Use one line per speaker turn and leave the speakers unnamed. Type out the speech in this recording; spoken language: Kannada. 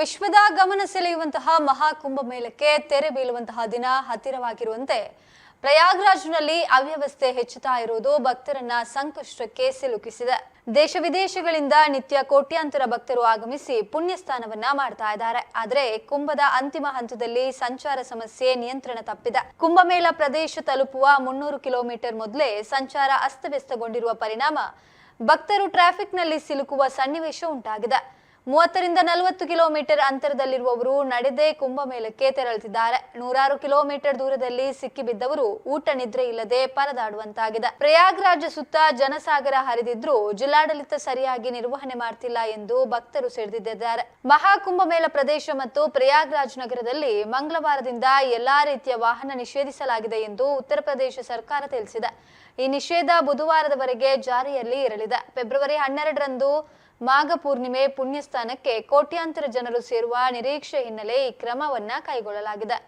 ವಿಶ್ವದ ಗಮನ ಸೆಳೆಯುವಂತಹ ಮಹಾಕುಂಭ ಮೇಳಕ್ಕೆ ತೆರೆ ಬೀಳುವಂತಹ ದಿನ ಹತ್ತಿರವಾಗಿರುವಂತೆ ಪ್ರಯಾಗ್ರಾಜ್ನಲ್ಲಿ ಅವ್ಯವಸ್ಥೆ ಹೆಚ್ಚುತ್ತಾ ಇರುವುದು ಭಕ್ತರನ್ನ ಸಂಕಷ್ಟಕ್ಕೆ ಸಿಲುಕಿಸಿದೆ. ದೇಶ ವಿದೇಶಗಳಿಂದ ನಿತ್ಯ ಕೋಟ್ಯಾಂತರ ಭಕ್ತರು ಆಗಮಿಸಿ ಪುಣ್ಯ ಸ್ನಾನವನ್ನ ಮಾಡ್ತಾ ಇದ್ದಾರೆ. ಆದರೆ ಕುಂಭದ ಅಂತಿಮ ಹಂತದಲ್ಲಿ ಸಂಚಾರ ಸಮಸ್ಯೆ ನಿಯಂತ್ರಣ ತಪ್ಪಿದೆ. ಕುಂಭಮೇಳ ಪ್ರದೇಶ ತಲುಪುವ ಮುನ್ನೂರು ಕಿಲೋಮೀಟರ್ ಮೊದಲೇ ಸಂಚಾರ ಅಸ್ತವ್ಯಸ್ತಗೊಂಡಿರುವ ಪರಿಣಾಮ ಭಕ್ತರು ಟ್ರಾಫಿಕ್ನಲ್ಲಿ ಸಿಲುಕುವ ಸನ್ನಿವೇಶ ಉಂಟಾಗಿದೆ. ಮೂವತ್ತರಿಂದ ನಲವತ್ತು ಕಿಲೋಮೀಟರ್ ಅಂತರದಲ್ಲಿರುವವರು ನಡೆದೇ ಕುಂಭಮೇಳಕ್ಕೆ ತೆರಳುತ್ತಿದ್ದಾರೆ. ನೂರಾರು ಕಿಲೋಮೀಟರ್ ದೂರದಲ್ಲಿ ಸಿಕ್ಕಿಬಿದ್ದವರು ಊಟ ನಿದ್ರೆ ಇಲ್ಲದೆ ಪರದಾಡುವಂತಾಗಿದೆ. ಪ್ರಯಾಗ್ರಾಜ್ ಸುತ್ತ ಜನಸಾಗರ ಹರಿದಿದ್ರೂ ಜಿಲ್ಲಾಡಳಿತ ಸರಿಯಾಗಿ ನಿರ್ವಹಣೆ ಮಾಡ್ತಿಲ್ಲ ಎಂದು ಭಕ್ತರು ಸೆಳೆದಿದ್ದಾರೆ. ಮಹಾಕುಂಭಮೇಳ ಪ್ರದೇಶ ಮತ್ತು ಪ್ರಯಾಗ್ರಾಜ್ ನಗರದಲ್ಲಿ ಮಂಗಳವಾರದಿಂದ ಎಲ್ಲಾ ರೀತಿಯ ವಾಹನ ನಿಷೇಧಿಸಲಾಗಿದೆ ಎಂದು ಉತ್ತರ ಪ್ರದೇಶ ಸರ್ಕಾರ ತಿಳಿಸಿದೆ. ಈ ನಿಷೇಧ ಬುಧವಾರದವರೆಗೆ ಜಾರಿಯಲ್ಲಿ ಇರಲಿದೆ. ಫೆಬ್ರವರಿ ಹನ್ನೆರಡರಂದು ಮಾಘ ಪೂರ್ಣಿಮೆ ಪುಣ್ಯಸ್ಥಾನಕ್ಕೆ ಕೋಟ್ಯಾಂತರ ಜನರು ಸೇರುವ ನಿರೀಕ್ಷೆ ಹಿನ್ನೆಲೆ ಈ ಕ್ರಮವನ್ನ ಕೈಗೊಳ್ಳಲಾಗಿದೆ.